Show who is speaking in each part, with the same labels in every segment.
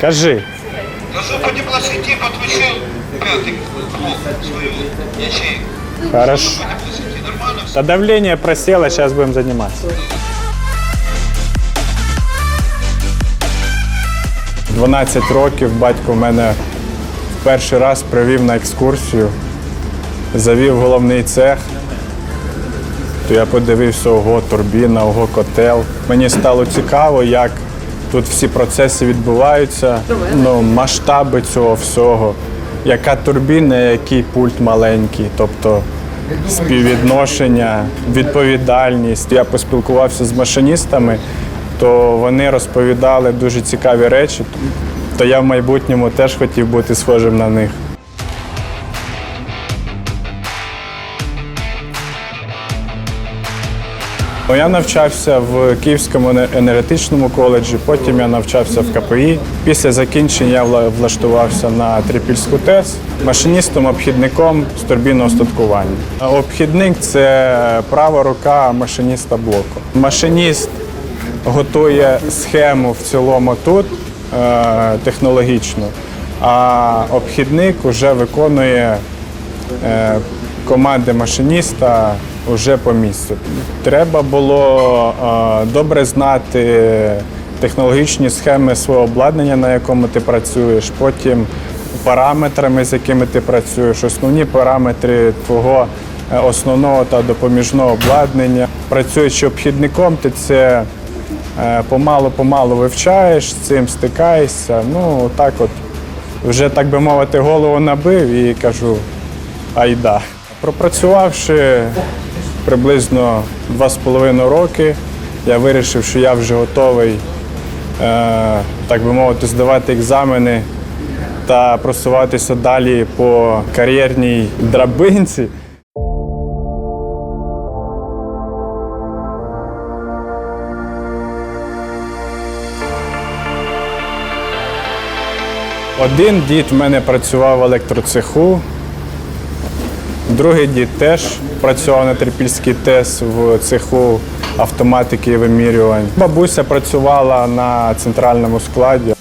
Speaker 1: Кажи.
Speaker 2: Кажу, по теплосети подключил пятый блок свою ячейку.
Speaker 1: Хорошо.
Speaker 2: По теплосети нормально все?
Speaker 1: Да давление просело, сейчас будем заниматься. 12 років батько мене в перший раз привів на екскурсію, завів головний цех. То я подивився, ого, турбіна, ого, котел. Мені стало цікаво, як тут всі процеси відбуваються, ну, масштаби цього всього, яка турбіна, який пульт маленький. Тобто співвідношення, відповідальність. Я поспілкувався з машиністами, то вони розповідали дуже цікаві речі. То я в майбутньому теж хотів бути схожим на них. Я навчався в Київському ене- енергетичному коледжі, потім я навчався в КПІ. Після закінчення я вла- влаштувався на Трипільську ТЕС машиністом, обхідником з турбінного остаткування. Обхідник це права рука машиніста блоку. Машиніст готує схему в цілому тут е, технологічно, а обхідник вже виконує е, команди машиніста вже по місцю. Треба було е, добре знати технологічні схеми свого обладнання, на якому ти працюєш, потім параметрами, з якими ти працюєш, основні параметри твого е, основного та допоміжного обладнання. Працюючи обхідником, ти це е, помалу-помалу вивчаєш, з цим стикаєшся. Ну, так от вже, так би мовити, голову набив і кажу, айда. Пропрацювавши приблизно два з половиною роки, я вирішив, що я вже готовий, е, так би мовити, здавати екзамени та просуватися далі по кар'єрній драбинці. Один дід в мене працював в електроцеху, другий дід теж працював на Терпільській ТЕС в цеху автоматики і вимірювань. Бабуся працювала на центральному складі.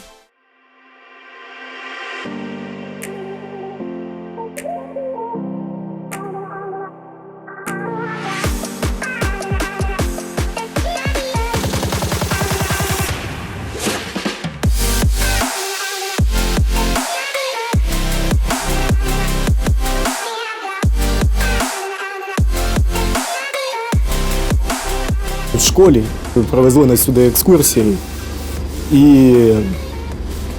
Speaker 3: В школі привезли нас сюди екскурсії, і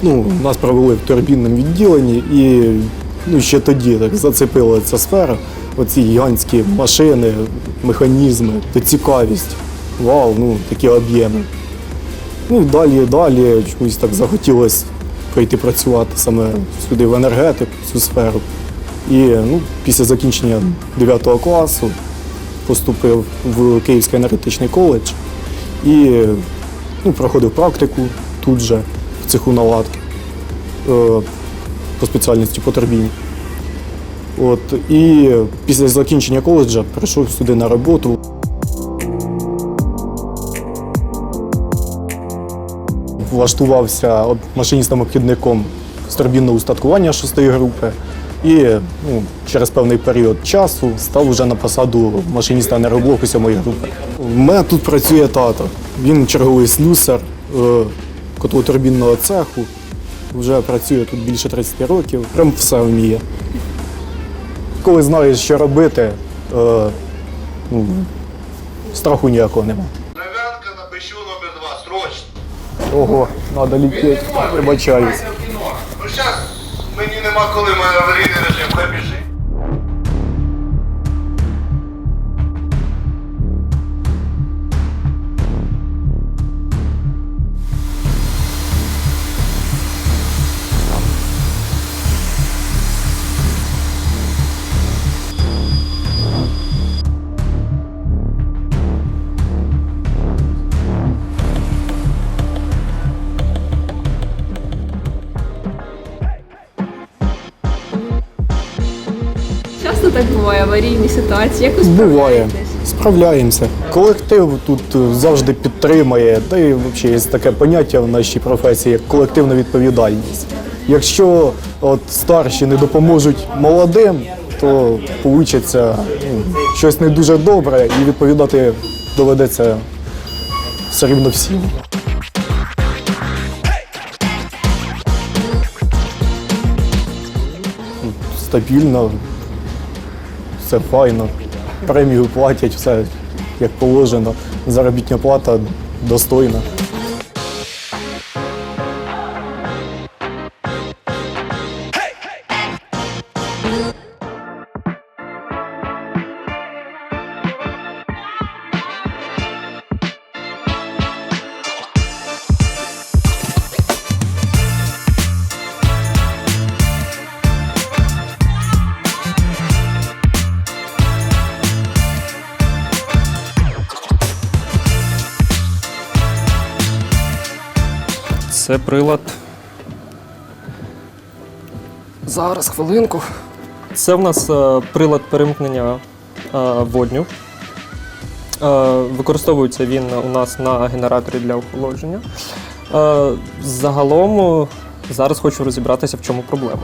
Speaker 3: ну, нас провели в турбінному відділенні, і ну, ще тоді так зацепила ця сфера, оці гігантські машини, механізми, та цікавість. Вау, ну такі об'єми. Ну, далі, далі чомусь так захотілося прийти працювати саме сюди в енергетику, цю сферу. І ну, після закінчення 9 класу поступив в Київський енергетичний коледж і ну, проходив практику тут же, в цеху наладки е, по спеціальності по турбіні. От, і після закінчення коледжа прийшов сюди на роботу. Влаштувався машиністом-обхідником з турбінного устаткування шостої групи. І ну, через певний період часу став вже на посаду машиніста енергоблоку сьомої групи. У мене тут працює тато. Він черговий слюсар е, котлотурбінного цеху. Вже працює тут більше 30 років. Прям все вміє. Коли знаєш, що робити, е, ну, страху ніякого немає.
Speaker 2: Дровянка напишу номер два, срочно.
Speaker 3: Ого, треба літати. Вибачаюсь.
Speaker 2: Ну зараз мені нема коли, в мене аварійний режим, хай.
Speaker 4: Буває аварійні ситуації. Як ви
Speaker 3: Буває. Справляємося. Колектив тут е, завжди підтримує, та й взагалі є таке поняття в нашій професії, як колективна відповідальність. Якщо от старші не допоможуть молодим, то вийде ну, щось не дуже добре і відповідати доведеться все рівно всім. Стабільно, все файно. Премію платять, все як положено. Заробітня плата достойна.
Speaker 4: Це прилад. Зараз хвилинку. Це в нас е, прилад перемкнення е, водню. Е, використовується він у нас на генераторі для охолодження. Загалом зараз хочу розібратися, в чому проблема.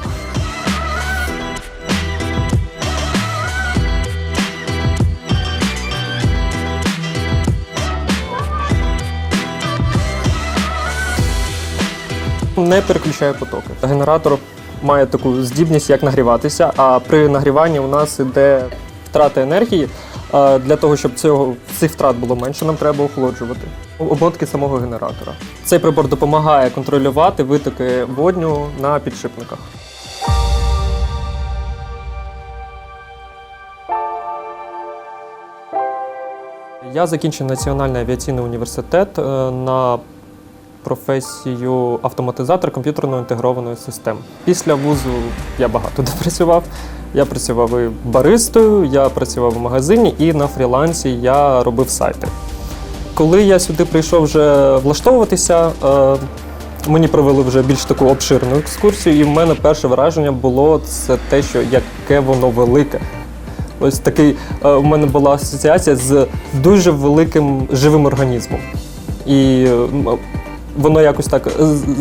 Speaker 4: Не переключає потоки. Генератор має таку здібність, як нагріватися, а при нагріванні у нас іде втрата енергії. Для того, щоб цього, цих втрат було менше, нам треба охолоджувати обмотки самого генератора. Цей прибор допомагає контролювати витоки водню на підшипниках. Я закінчив Національний авіаційний університет е, на професію автоматизатор комп'ютерно-інтегрованої системи. Після вузу я багато де працював. Я працював і баристою, я працював в магазині і на фрілансі я робив сайти. Коли я сюди прийшов вже влаштовуватися, е, мені провели вже більш таку обширну екскурсію, і в мене перше враження було це те, що яке воно велике. Ось такий е, у мене була асоціація з дуже великим живим організмом. І е, воно якось так е,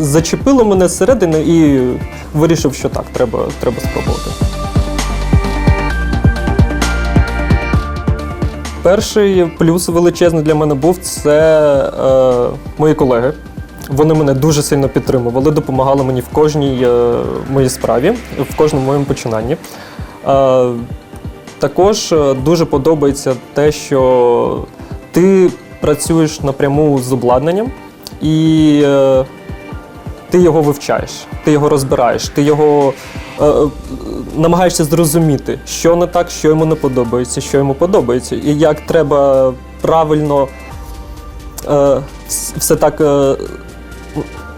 Speaker 4: зачепило мене зсередини і вирішив, що так, треба, треба спробувати. Перший плюс величезний для мене був це е, мої колеги. Вони мене дуже сильно підтримували, допомагали мені в кожній е, моїй справі, в кожному моєму починанні. Е, також е, дуже подобається те, що ти працюєш напряму з обладнанням і е, ти його вивчаєш, ти його розбираєш, ти його е, е, намагаєшся зрозуміти, що не так, що йому не подобається, що йому подобається, і як треба правильно е, все так е,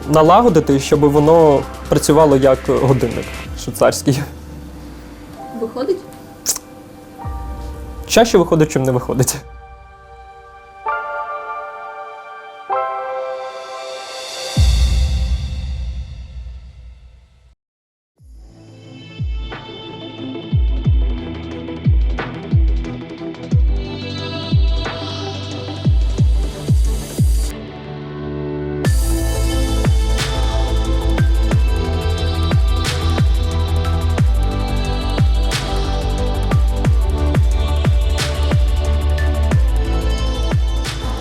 Speaker 4: налагодити, щоб воно працювало як годинник швейцарський.
Speaker 5: Виходить?
Speaker 4: Чаще виходить, чим не виходить.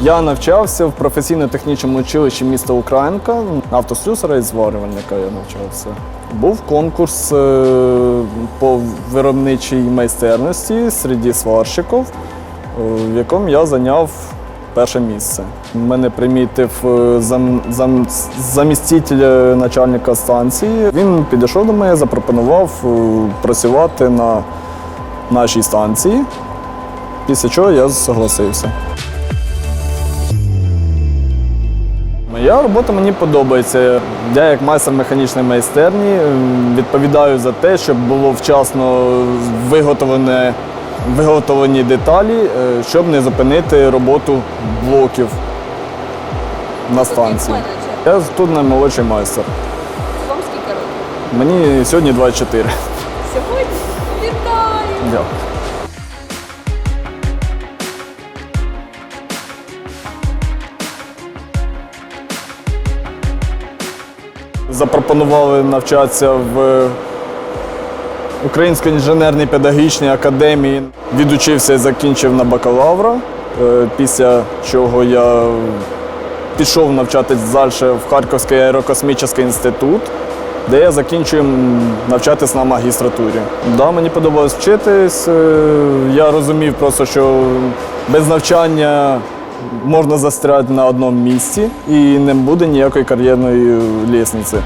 Speaker 6: Я навчався в професійно-технічному училищі міста Українка, автослюсара і зварювальника я навчався. Був конкурс е, по виробничій майстерності серед сварщиків, е, в якому я зайняв перше місце. Мене примітив е, зам, зам, заміститель начальника станції. Він підійшов до мене, запропонував працювати на нашій станції, після чого я согласився. Моя робота мені подобається. Я як майстер механічної майстерні ем, відповідаю за те, щоб було вчасно виготовлене, виготовлені деталі, е, щоб не зупинити роботу блоків на станції. Я тут наймолодший майстер.
Speaker 5: Вам скільки років?
Speaker 6: Мені сьогодні 24.
Speaker 5: Сьогодні? Вітаю!
Speaker 6: Дякую. Запропонували навчатися в Української інженерній педагогічній академії. Відучився і закінчив на бакалавра, е, після чого я пішов навчатись далі в Харківський аерокосмічний інститут, де я закінчую навчатись на магістратурі. Да, мені подобалось вчитись. е, Я розумів просто, що без навчання можна застряти на одному місці і не буде ніякої кар'єрної лісниці.